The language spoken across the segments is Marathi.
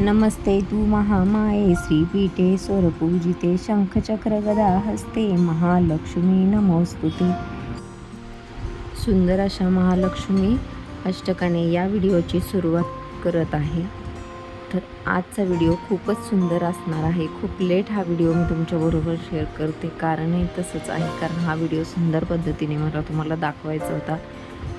नमस्ते तू महामाये श्रीपीठे स्वरपूजिते शंखचक्र गदा हस्ते महालक्ष्मी नमोस्तुते. सुंदर अशा महालक्ष्मी अष्टकाने या व्हिडिओची सुरुवात करत आहे. तर आजचा व्हिडिओ खूपच सुंदर असणार आहे. खूप लेट हा व्हिडिओ मी तुमच्याबरोबर शेअर करते. कारणही तसंच आहे. कारण हा व्हिडिओ सुंदर पद्धतीने मला तुम्हाला दाखवायचा होता.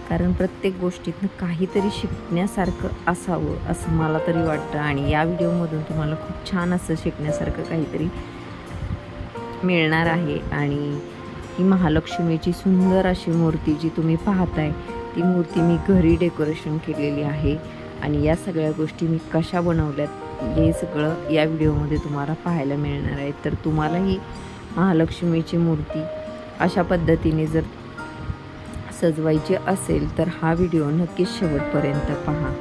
कारण प्रत्येक गोष्टीतनं काहीतरी शिकण्यासारखं असावं असं मला तरी वाटतं. आणि या व्हिडिओमधून तुम्हाला खूप छान असं शिकण्यासारखं काहीतरी मिळणार आहे. आणि ही महालक्ष्मीची सुंदर अशी मूर्ती जी तुम्ही पाहताय ती मूर्ती मी घरी डेकोरेशन केलेली आहे. आणि या सगळ्या गोष्टी मी कशा बनवल्यात हे सगळं या व्हिडिओमध्ये तुम्हाला पाहायला मिळणार आहे. तर तुम्हाला ही महालक्ष्मीची मूर्ती अशा पद्धतीने जर सजवायची असेल तर हा व्हिडिओ नक्कीच शेवटपर्यंत पहा.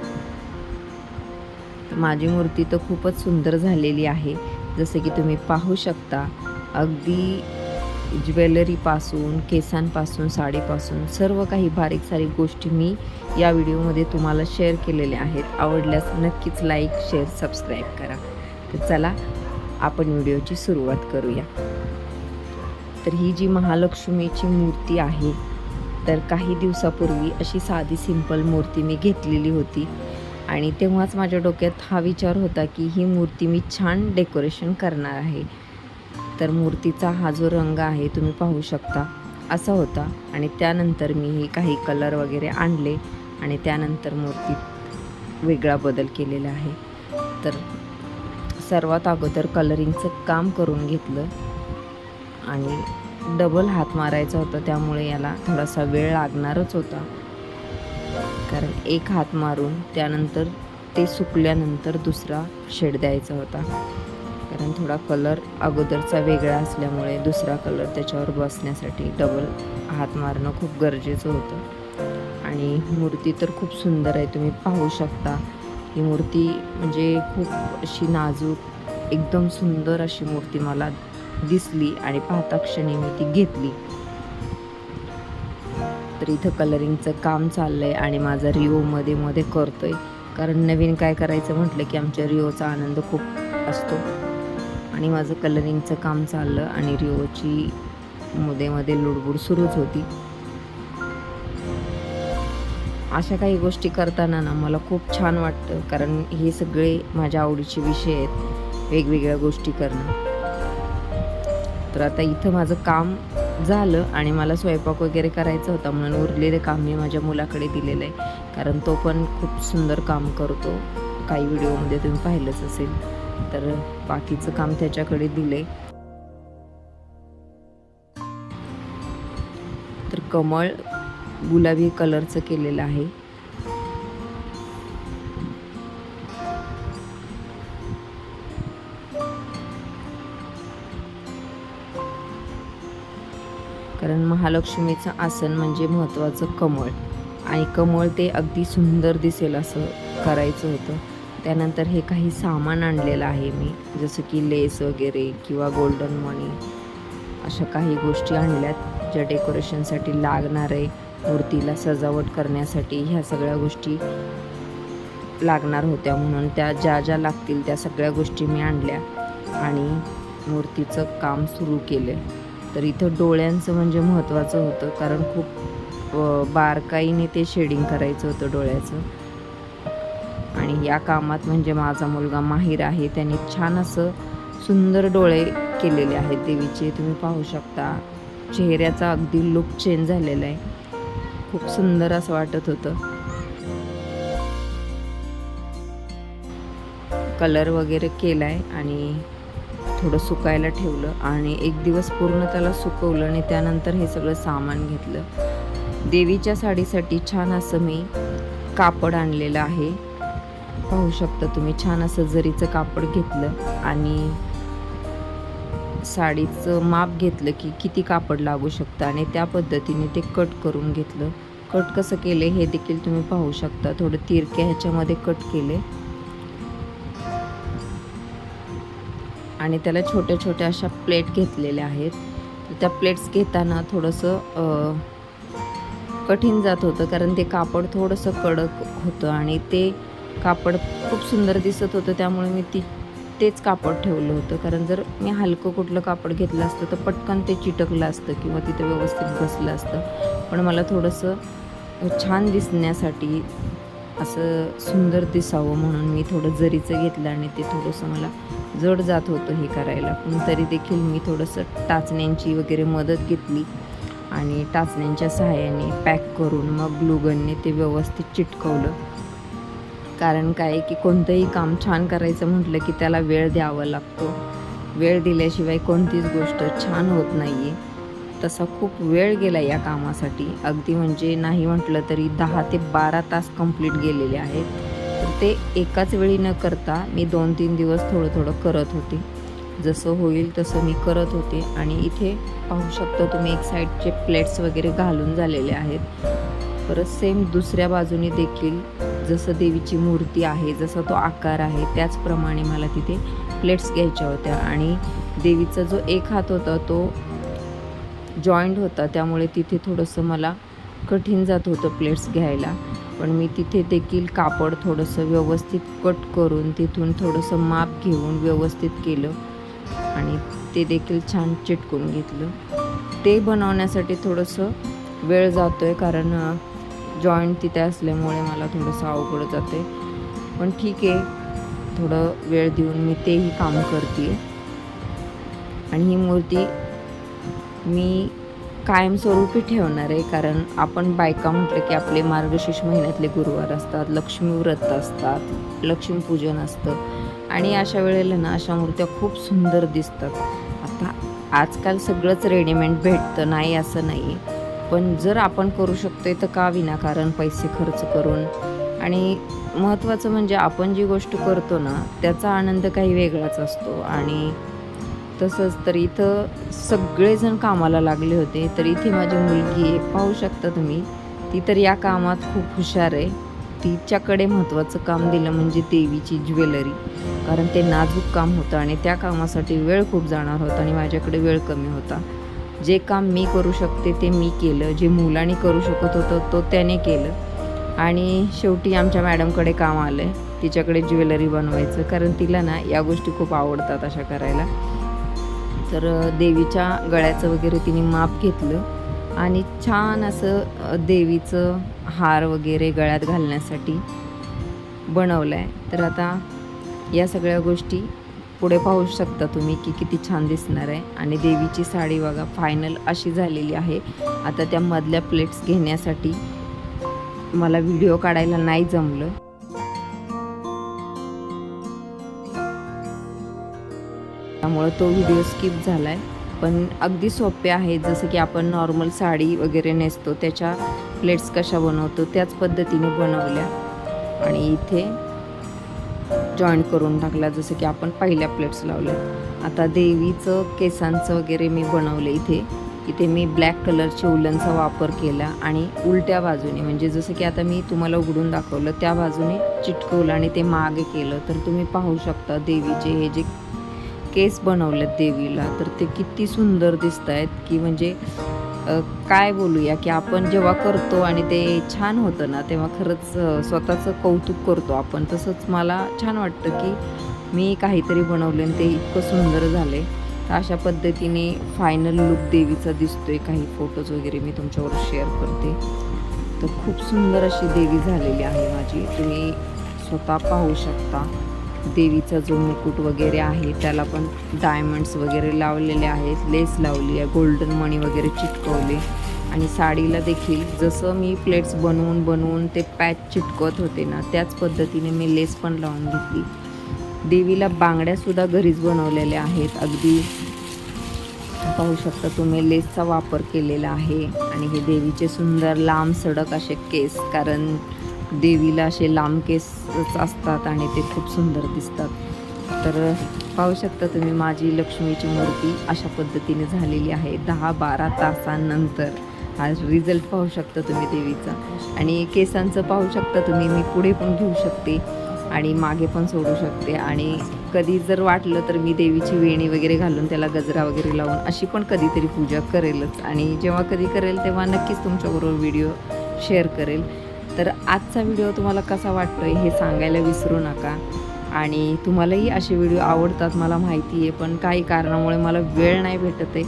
माझी मूर्ती तर खूपच सुंदर झालेली आहे. जसे की तुम्ही पाहू शकता अगदी ज्वेलरीपासून केसांपासून साडीपासून सर्व काही बारीक सारीक गोष्टी मी या व्हिडिओमध्ये तुम्हाला शेअर केलेल्या आहेत. आवडल्यास नक्कीच लाईक शेअर सबस्क्राईब करा. तर चला आपण व्हिडिओची सुरुवात करूया. तर ही जी महालक्ष्मीची मूर्ती आहे तर काही दिवसापूर्वी अशी साधी सिंपल मूर्ती मी घेतलेली होती. आणि तेव्हाच माझ्या डोक्यात हा विचार होता की ही मूर्ती मी छान डेकोरेशन करणार आहे. तर मूर्तीचा हा जो रंग आहे तुम्ही पाहू शकता. असा होता. आणि त्यानंतर मी हे काही कलर वगैरे आणले आणि त्यानंतर मूर्तीत वेगळा बदल केलेला आहे. तर सर्वात अगोदर कलरिंगचं काम करून घेतलं. आणि डबल हात मारायचा होता त्यामुळे याला थोडासा वेळ लागणारच होता. कारण एक हात मारून त्यानंतर ते सुकल्यानंतर दुसरा शेड द्यायचा होता. कारण थोडा कलर अगोदरचा वेगळा असल्यामुळे दुसरा कलर त्याच्यावर बसण्यासाठी डबल हात मारणं खूप गरजेचं होतं. आणि मूर्ती तर खूप सुंदर आहे तुम्ही पाहू शकता. ही मूर्ती म्हणजे खूप अशी नाजूक एकदम सुंदर अशी मूर्ती मला दिसली आणि पाहता क्षणी मी ती घेतली. तर इथं कलरिंगचं काम चाललंय आणि माझा रिओ मध्ये मध्ये करतोय. कारण नवीन काय करायचं म्हटलं की आमच्या रिओचा आनंद खूप असतो. आणि माझं कलरिंगचं काम चाललं आणि रिओची मध्ये मध्ये लुडबुड सुरूच होती. अशा काही गोष्टी करताना ना मला खूप छान वाटतं. कारण हे सगळे माझ्या आवडीचे विषय आहेत. वेगवेगळ्या गोष्टी करणं. तर आता इथं माझं काम झालं आणि मला स्वयंपाक वगैरे करायचा होता म्हणून उरलेले काम मी माझ्या मुलाकडे दिलेलं आहे. कारण तो पण खूप सुंदर काम करतो. काही व्हिडिओमध्ये तुम्ही पाहिलंच असेल. तर बाकीचं काम त्याच्याकडे दिले तर कमळ गुलाबी कलरचं केलेलं आहे. कारण महालक्ष्मीचं आसन म्हणजे महत्त्वाचं कमळ. आणि कमळ ते अगदी सुंदर दिसेल असं करायचं होतं. त्यानंतर हे काही सामान आणलेलं आहे मी. जसं की लेस वगैरे किंवा गोल्डन मणी अशा काही गोष्टी आणल्यात. ज्या डेकोरेशनसाठी लागणार आहे मूर्तीला सजावट करण्यासाठी ह्या सगळ्या गोष्टी लागणार होत्या म्हणून त्या ज्या ज्या लागतील त्या सगळ्या गोष्टी मी आणल्या आणि मूर्तीचं काम सुरू केलं. तर इथं डोळ्यांचं म्हणजे महत्त्वाचं होतं कारण खूप बारकाईने ते शेडिंग करायचं होतं डोळ्याचं. आणि या कामात म्हणजे माझा मुलगा माहीर आहे त्याने छान असं सुंदर डोळे केलेले आहेत देवीचे. तुम्ही पाहू शकता चेहऱ्याचा अगदी लुक चेंज झालेला आहे. खूप सुंदर असं वाटत होतं. कलर वगैरे केला आहे आणि थोडं सुकायला ठेवलं आणि एक दिवस पूर्ण त्याला सुकवलं आणि त्यानंतर हे सगळं सामान घेतलं. देवीच्या साडीसाठी छान असं मी कापड आणलेलं आहे. पाहू शकता तुम्ही छान असं जरीचं कापड घेतलं आणि साडीचं माप घेतलं की किती कापड लागू शकतं आणि त्या पद्धतीने ते कट करून घेतलं. कट कसं केले हे देखील तुम्ही पाहू शकता. थोडं तिरक्या ह्याच्यामध्ये कट केले. आणि त्याला छोट्या छोट्या अशा प्लेट घेतलेल्या आहेत. तर त्या प्लेट्स घेताना थोडंसं कठीण जात होतं कारण ते कापड थोडंसं कडक होतं आणि ते कापड खूप सुंदर दिसत होतं. त्यामुळे मी ती तेच कापड ठेवलं होतं. कारण जर मी हलकं कुठलं कापड घेतलं असतं तर पटकन ते चिटकलं असतं किंवा तिथं व्यवस्थित बसलं असतं. पण मला थोडंसं छान दिसण्यासाठी असं सुंदर दिसावं म्हणून मी थोडं जरीचं घेतलं आणि ते थोडंसं मला जड जात होतं हे करायला. पण तरी देखील मी थोडंसं टाचण्यांची वगैरे मदत घेतली आणि टाचण्यांच्या सहाय्याने पॅक करून मग ग्लुगनने ते व्यवस्थित चिटकवलं. कारण काय आहे की कोणतंही काम छान करायचं म्हटलं की त्याला वेळ द्यावा लागतो. वेळ दिल्याशिवाय कोणतीच गोष्ट छान होत नाही आहे तसा खूप वेळ गेला या कामासाठी. अगदी म्हणजे नाही म्हटलं तरी दहा ते बारा तास कंप्लीट गेलेले आहेत. तर ते एकाच वेळी न करता मी दोन तीन दिवस थोडं थोडं करत होते. जसं होईल तसं मी करत होते. आणि इथे पाहू शकता तुम्ही एक साईडचे प्लेट्स वगैरे घालून झालेले आहेत. परत सेम दुसऱ्या बाजूने देखील जसं देवीची मूर्ती आहे जसा तो आकार आहे त्याचप्रमाणे मला तिथे प्लेट्स घ्यायच्या होत्या. आणि देवीचा जो एक हात होता तो जॉईंट होता. त्यामुळे तिथे थोडंसं मला कठीण जात होतं प्लेट्स घ्यायला. पण मी तिथे देखील कापड थोडंसं व्यवस्थित कट करून तिथून थोडंसं माप घेऊन व्यवस्थित केलं. आणि ते देखील छान चिटकून घेतलं. ते बनवण्यासाठी थोडंसं वेळ जातो आहे कारण जॉईंट तिथे असल्यामुळे मला थोडंसं अवघड जाते पण ठीक आहे. थोडं वेळ देऊन मी तेही काम करते आणि ही मूर्ती मी कायमस्वरूपी ठेवणार आहे कारण आपण बायका म्हटलं की आपले मार्गशीर्ष महिन्यातले गुरुवार असतात लक्ष्मी व्रत असतात लक्ष्मीपूजन असतं. आणि अशा वेळेला ना अशा मूर्त्या खूप सुंदर दिसतात. आता आजकाल सगळंच रेडीमेड भेटतं नाही असं नाही पण जर आपण करू शकतोय तर का विनाकारण पैसे खर्च करून. आणि महत्त्वाचं म्हणजे आपण जी गोष्ट करतो ना त्याचा आनंद काही वेगळाच असतो. आणि तसंच तर इथं सगळेजण कामाला लागले होते. तर इथे माझी मुलगी आहे. पाहू शकता तुम्ही ती तर या कामात खूप हुशार आहे. तिच्याकडे महत्त्वाचं काम दिलं म्हणजे देवीची ज्वेलरी. कारण ते नाजूक काम होतं आणि त्या कामासाठी वेळ खूप जाणार होता आणि माझ्याकडे वेळ कमी होता. जे काम मी करू शकते ते मी केलं. जे मुलाने करू शकत होतं तो त्याने केलं. आणि शेवटी आमच्या मॅडमकडे काम आलं आहे तिच्याकडे ज्वेलरी बनवायचं. कारण तिला ना या गोष्टी खूप आवडतात अशा करायला. तर देवीच्या गळ्याचं वगैरे तिने माप घेतलं आणि छान असं देवीचं हार वगैरे गळ्यात घालण्यासाठी बनवलं आहे तर आता या सगळ्या गोष्टी पुढे पाहू शकता तुम्ही की किती छान दिसणार आहे. आणि देवीची साडी बघा फायनल अशी झालेली आहे. आता त्या मधल्या प्लेट्स घेण्यासाठी मला व्हिडिओ काढायला नाही जमलं. त्यामुळं तो व्हिडिओ स्किप झाला आहे पण अगदी सोपे आहे जसं की आपण नॉर्मल साडी वगैरे नेसतो त्याच्या प्लेट्स कशा बनवतो त्याच पद्धतीने बनवल्या. आणि इथे जॉईंट करून टाकला जसं की आपण पहिल्या प्लेट्स लावल्या. आता देवीचं केसांचं वगैरे मी बनवलं इथे. इथे मी ब्लॅक कलरच्या उलनचा वापर केला आणि उलट्या बाजूने म्हणजे जसं की आता मी तुम्हाला उघडून दाखवलं त्या बाजूने चिटकवलं आणि ते मागे केलं. तर तुम्ही पाहू शकता देवीचे हे जे केस बनवलेत देवीला तर ते किती सुंदर दिसत आहेत की म्हणजे काय बोलूया की आपण जेव्हा करतो आणि ते छान होतं ना तेव्हा खरंच स्वतःचं कौतुक करतो आपण. तसंच मला छान वाटतं की मी काहीतरी बनवले आणि ते इतकं सुंदर झाले तर अशा पद्धतीने फायनल लुक देवीचा दिसतोय. काही फोटोज वगैरे मी तुमच्यावर शेअर करते. तर खूप सुंदर अशी देवी झालेली आहे माझी. तुम्ही स्वतः पाहू शकता. देवीचा जो मुकुट वगैरे आहे त्याला पण डायमंड्स वगैरे लावलेले आहेत. लेस लावली आहे गोल्डन मणी वगैरे चिटकवले. आणि साडीला देखील जसं मी प्लेट्स बनवून बनवून ते पॅच चिटकवत होते ना त्याच पद्धतीने मी लेस पण लावून घेतली. देवीला बांगड्यासुद्धा घरीच बनवलेल्या आहेत. अगदी पाहू शकता तुम्ही लेसचा वापर केलेला आहे. आणि हे देवीचे सुंदर लांब सडक असे केस कारण देवीला असे लांब केस असतात आणि ते खूप सुंदर दिसतात. तर पाहू शकता तुम्ही माझी लक्ष्मीची मूर्ती अशा पद्धतीने झालेली आहे. दहा बारा तासांनंतर हा रिझल्ट पाहू शकता तुम्ही देवीचा. आणि केसांचं पाहू शकता तुम्ही मी पुढे पण घेऊ शकते आणि मागे पण सोडू शकते. आणि कधी जर वाटलं तर मी देवीची वेणी वगैरे घालून त्याला गजरा वगैरे लावून अशी पण कधीतरी पूजा करेलच. आणि जेव्हा कधी करेल तेव्हा नक्कीच तुमच्याबरोबर व्हिडिओ शेअर करेल. तर आजचा व्हिडिओ तुम्हाला कसा वाटतोय हे सांगायला विसरू नका. आणि तुम्हालाही असे व्हिडिओ आवडतात मला माहिती आहे पण काही कारणामुळे मला वेळ नाही भेटत आहे.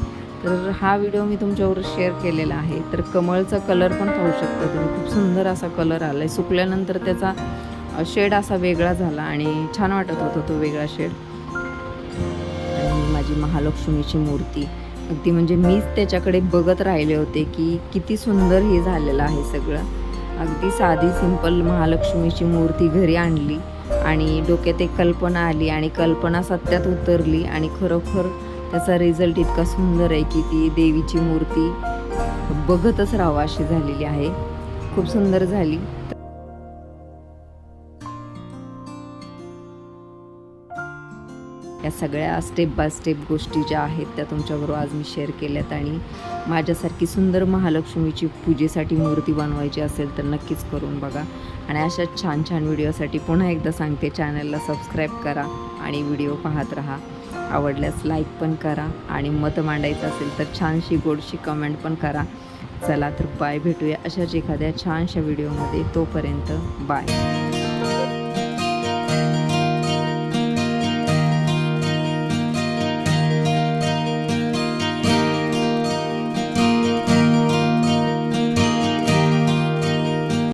तर हा व्हिडिओ मी तुमच्यावर शेअर केलेला आहे. तर कमळचा कलर पण पाहू शकता तुम्ही. खूप सुंदर असा कलर आला आहे सुकल्यानंतर त्याचा शेड असा वेगळा झाला आणि छान वाटत होता तो वेगळा शेड. आणि माझी महालक्ष्मीची मूर्ती. अगदी म्हणजे मीच त्याच्याकडे बघत राहिले होते की किती सुंदर हे झालेलं आहे सगळं. अगदी साधी सिंपल महालक्ष्मीची मूर्ती घरी आणली आणि डोक्यात एक कल्पना आली आणि कल्पना सत्यात उतरली आणि खरोखर त्याचा रिझल्ट इतका सुंदर आहे की ती देवीची मूर्ती बघतच राहावं अशी झालेली आहे. खूप सुंदर झाली. या सगळ्या स्टेप बाय स्टेप गोष्टी ज्या आहेत त्या तुमच्याबरोबर आज मी शेअर केल्यात आणि माझ्यासारखी सुंदर महालक्ष्मीची पूजेसाठी मूर्ती बनवायची असेल तर नक्कीच करून बघा. आणि अशा छान छान व्हिडिओसाठी पुन्हा एकदा सांगते चॅनलला सबस्क्राईब करा आणि व्हिडिओ पाहत राहा. आवडल्यास लाईक पण करा आणि मत मांडायचं असेल तर छानशी गोडशी कमेंट पण करा. चला तर बाय भेटूया अशाच एखाद्या छानशा व्हिडिओमध्ये तोपर्यंत बाय